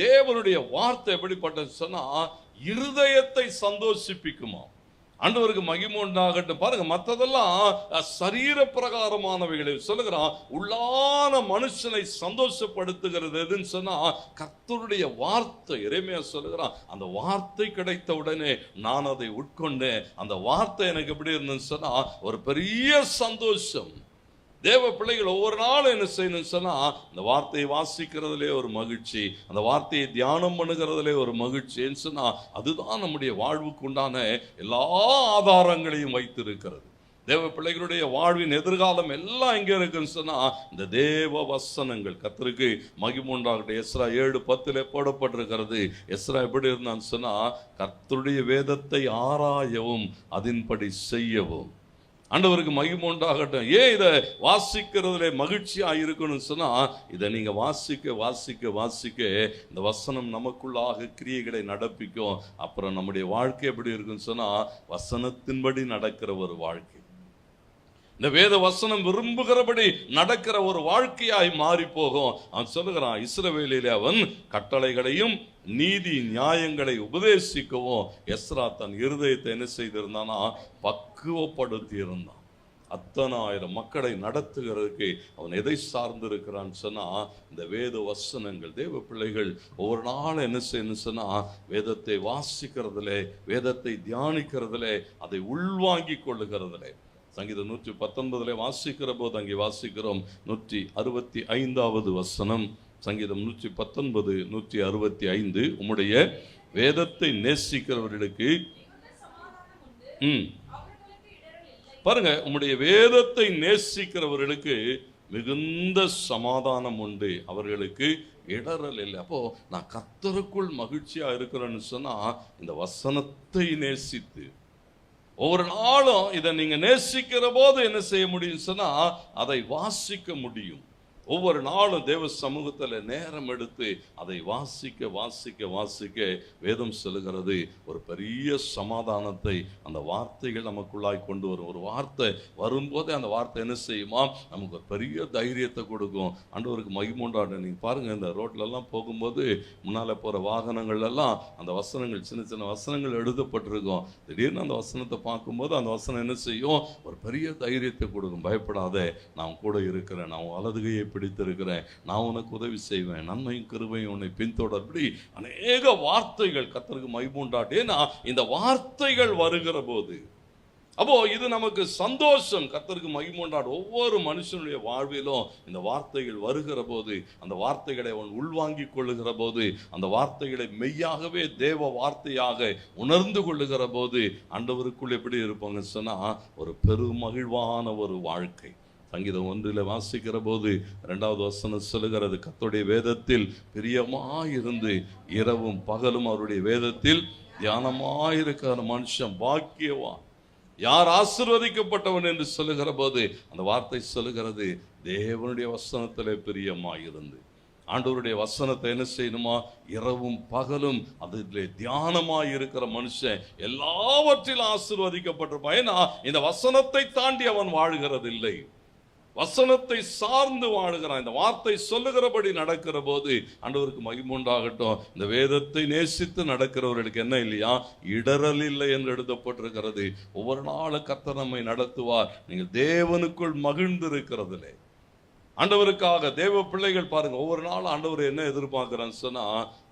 தேவனுடைய வார்த்தை எப்படிப்பட்டது சொன்னா இருதயத்தை சந்தோஷிப்பிக்குமா ஆண்டவருக்கு மகிமை உண்டாகட்டும். பாருங்க மற்றதெல்லாம் சரீர பிரகாரமானவைகளை சொல்லுகிறான் உள்ளான மனுஷனை சந்தோஷப்படுத்துகிறது எதுன்னு சொன்னா கர்த்தருடைய வார்த்தை. இறைமையா சொல்லுகிறான் அந்த வார்த்தை கிடைத்த உடனே நான் அதை உட்கொண்டேன். அந்த வார்த்தை எனக்கு எப்படி இருந்துன்னு சொன்னா ஒரு பெரிய சந்தோஷம். தேவ பிள்ளைகள் ஒவ்வொரு நாளும் என்ன செய்யணும்னு சொன்னால் அந்த வார்த்தையை வாசிக்கிறதுலே ஒரு மகிழ்ச்சி அந்த வார்த்தையை தியானம் பண்ணுகிறதுலே ஒரு மகிழ்ச்சின்னு சொன்னால் அதுதான் நம்முடைய வாழ்வுக்கு உண்டான எல்லா ஆதாரங்களையும் வைத்திருக்கிறது. தேவ பிள்ளைகளுடைய வாழ்வின் எதிர்காலம் எல்லாம் எங்கே இருக்குன்னு சொன்னால் இந்த தேவ வசனங்கள். கத்தருக்கு மகிமுண்டாகட்டும் எஸ்ரா ஏழு பத்தில் போடப்பட்டிருக்கிறது. எஸ்ரா எப்படி இருந்தான்னு சொன்னால் கர்த்தருடைய வேதத்தை ஆராயவும் அதன்படி செய்யவும். ஆண்டவருக்கு மகிமோண்டாகட்டும் ஏன் இதை வாசிக்கிறதுல மகிழ்ச்சியாக இருக்கணும்னு சொன்னால் இதை நீங்கள் வாசிக்க வாசிக்க வாசிக்க இந்த வசனம் நமக்குள்ளாக கிரியைகளை நடப்பிக்கும். அப்புறம் நம்முடைய வாழ்க்கை எப்படி இருக்குன்னு சொன்னால் வசனத்தின்படி நடக்கிற ஒரு வாழ்க்கை. இந்த வேத வசனம் விரும்புகிறபடி நடக்கிற ஒரு வாழ்க்கையாய் மாறி போகும் அவன் சொல்லுகிறான் இஸ்ரவேலிலே அவன் கட்டளைகளையும் நீதி நியாயங்களை உபதேசிக்கவும். எஸ்ரா தன் இருதயத்தை என்ன செய்திருந்தானா? பக்குவப்படுத்தி இருந்தான் அத்தனை ஆயிரம் மக்களை நடத்துகிறதுக்கு அவன் எதை சார்ந்திருக்கிறான்னு சொன்னால் சொன்னா இந்த வேத வசனங்கள் தேவ பிள்ளைகள் ஒவ்வொரு நாளும் என்ன செய்யணும் சொன்னா வேதத்தை வாசிக்கிறதுல வேதத்தை தியானிக்கிறதுல அதை உள்வாங்கிக் கொள்ளுகிறதுல. சங்கீதம் நூற்றி பத்தொன்பதுல வாசிக்கிற போது அங்கே வாசிக்கிறோம் நூற்றி அறுபத்தி ஐந்தாவது வசனம். சங்கீதம் நூற்றி பத்தொன்பது நூற்றி அறுபத்தி ஐந்து. உம்முடைய வேதத்தை நேசிக்கிறவர்களுக்கு ம் பாருங்க உம்முடைய வேதத்தை நேசிக்கிறவர்களுக்கு மிகுந்த சமாதானம் உண்டு. அவர்களுக்கு இடரல் இல்லை. அப்போ நான் கத்தருக்குள் மகிழ்ச்சியா இருக்கிறேன்னு சொன்னா இந்த வசனத்தை நேசித்து ஒவ்வொரு நாளும் இதை நீங்கள் நேசிக்கிற போது என்ன செய்ய முடியும் சொன்னால் அதை வாசிக்க முடியும். ஒவ்வொரு நாளும் தேவ சமூகத்தில் நேரம் எடுத்து அதை வாசிக்க வாசிக்க வாசிக்க வேதம் செல்கிறது ஒரு பெரிய சமாதானத்தை அந்த வார்த்தைகள் நமக்குள்ளாய் கொண்டு வரும். ஒரு வார்த்தை வரும்போதே அந்த வார்த்தை என்ன செய்யுமா? நமக்கு ஒரு பெரிய தைரியத்தை கொடுக்கும். ஆண்டவருக்கு மகிமுண்டாடு நீங்கள் பாருங்கள் இந்த ரோட்லலாம் போகும்போது முன்னால் போகிற வாகனங்கள்லாம் அந்த வசனங்கள் சின்ன சின்ன வசனங்கள் எழுதப்பட்டிருக்கும். திடீர்னு அந்த வசனத்தை பார்க்கும்போது அந்த வசனம் என்ன செய்யும்? ஒரு பெரிய தைரியத்தை கொடுக்கும். பயப்படாத நான் கூட இருக்கிறேன். நான் வலதுகையை பிடித்திருக்கிறேன். நான் உனக்கு உதவி செய்வேன். நன்மையும் கிருபையும் உன்னை பின்தொடர்படி அநேக வார்த்தைகள் கத்தருக்கு மைபூண்டாட்டேன்னா இந்த வார்த்தைகள் வருகிற போது அப்போ இது நமக்கு சந்தோஷம். கத்தருக்கு மகிமுண்டாடு ஒவ்வொரு மனுஷனுடைய வாழ்விலும் இந்த வார்த்தைகள் வருகிற போது அந்த வார்த்தைகளை அவன் உள்வாங்கிக் கொள்ளுகிற போது அந்த வார்த்தைகளை மெய்யாகவே தேவ வார்த்தையாக உணர்ந்து கொள்ளுகிற போது ஆண்டவருக்குள் எப்படி இருப்பாங்க சொன்னால் ஒரு பெருமகிழ்வான ஒரு வாழ்க்கை. சங்கீதம் ஒன்றில் வாசிக்கிற போது ரெண்டாவது வசனம் சொல்லுகிறது கத்தோடைய வேதத்தில் பிரியமாயிருந்து இரவும் பகலும் அவருடைய வேதத்தில் தியானமாயிருக்கிற மனுஷன் பாக்கியவான். யார் ஆசிர்வதிக்கப்பட்டவன் என்று சொல்லுகிற போது அந்த வார்த்தை சொல்லுகிறது தேவனுடைய வசனத்திலே பிரியமாயிருந்து. ஆண்டவருடைய வசனத்தை என்ன செய்யணுமா? இரவும் பகலும் அதில் தியானமாக இருக்கிற மனுஷன் எல்லாவற்றிலும் ஆசீர்வதிக்கப்பட்டிருப்பான். ஏன்னா இந்த வசனத்தை தாண்டி அவன் வாழ்கிறதில்லை. வசனத்தை சார்ந்து வாழுகிறான். இந்த வார்த்தை சொல்லுகிறபடி நடக்கிற போது ஆண்டவருக்கு மகிமுண்டாகட்டும் இந்த வேதத்தை நேசித்து நடக்கிறவர்களுக்கு என்ன இல்லையா? இடரல் இல்லை என்று எழுதப்பட்டிருக்கிறது. ஒவ்வொரு நாளும் கத்த நம்மை நடத்துவார். நீங்கள் தேவனுக்குள் மகிழ்ந்து ஆண்டவருக்காக தேவ பிள்ளைகள் பாருங்க ஒவ்வொரு நாளும் ஆண்டவர் என்ன எதிர்பார்க்கிறான்னு சொன்னா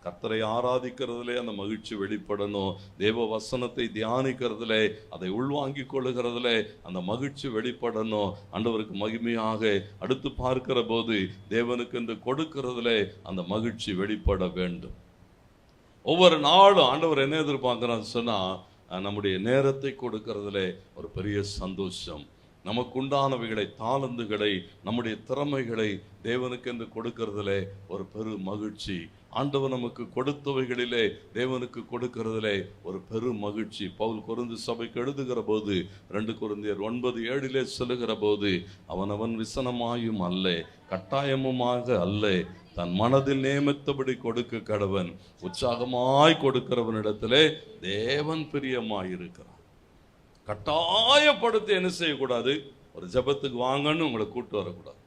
கர்த்தரை ஆராதிக்கிறதுலே அந்த மகிழ்ச்சி வெளிப்படணும். தேவ வசனத்தை தியானிக்கிறதுலே அதை உள்வாங்கிக் கொள்ளுகிறதுலே அந்த மகிழ்ச்சி வெளிப்படணும். ஆண்டவருக்கு மகிமையாக அடுத்து பார்க்கிற போது தேவனுக்கு என்று கொடுக்கிறதுலே அந்த மகிழ்ச்சி வெளிப்பட வேண்டும். ஒவ்வொரு நாளும் ஆண்டவர் என்ன எதிர்பார்க்கிறான்னு சொன்னா நம்முடைய நேரத்தை கொடுக்கறதுல ஒரு பெரிய சந்தோஷம். நமக்குண்டானவைகளை தாளந்துகளை நம்முடைய திறமைகளை தேவனுக்கென்று கொடுக்கறதிலே ஒரு பெரு மகிழ்ச்சி. ஆண்டவர் நமக்கு கொடுத்தவைகளிலே தேவனுக்கு கொடுக்கிறதிலே ஒரு பெரும் மகிழ்ச்சி. பவுல் குருந்து சபைக்கு எழுதுகிற போது ரெண்டு குருந்தியர் ஒன்பது ஏழிலே சொல்லுகிற போது அவனவன் விசனமாயும் அல்ல கட்டாயமுமாக அல்ல தன் மனதில் நியமித்தபடி கொடுக்க கடவன் உற்சாகமாய் கொடுக்கிறவனிடத்திலே தேவன் பிரியமாயிருக்கிறான் கட்டாயப்படுத்தி என்ன செய்யக்கூடாது? ஒரு ஜெபத்துக்கு வாங்கன்னு உங்களை கூட்டு வரக்கூடாது.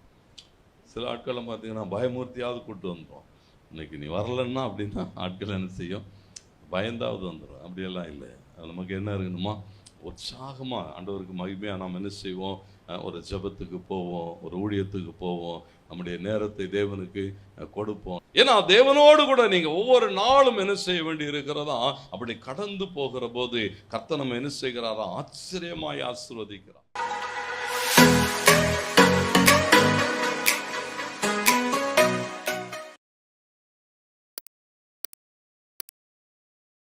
சில ஆட்களை பார்த்தீங்கன்னா பயமூர்த்தியாவது கூட்டு வந்துடும் இன்னைக்கு நீ வரலன்னா அப்படின்னா ஆட்கள் என்ன செய்யும்? பயந்தாவது வந்துடும் அப்படியெல்லாம் இல்லை அது நமக்கு என்ன இருக்கணுமா? உற்சாகமாக ஆண்டவருக்கு மகிமையாக நாம் என்ன செய்வோம்? ஒரு ஜெபத்துக்கு போவோம் ஒரு ஊழியத்துக்கு போவோம் நம்முடைய நேரத்தை தேவனுக்கு கொடுப்போம். ஏன்னா தேவனோடு கூட நீங்க ஒவ்வொரு நாளும் என்ன செய்ய வேண்டி இருக்கிறதா அப்படி கடந்து போகிற போது கர்த்தர் நம்ம என்ன செய்கிறாரா ஆச்சரியமாய் ஆசிர்வதிக்கிறார்.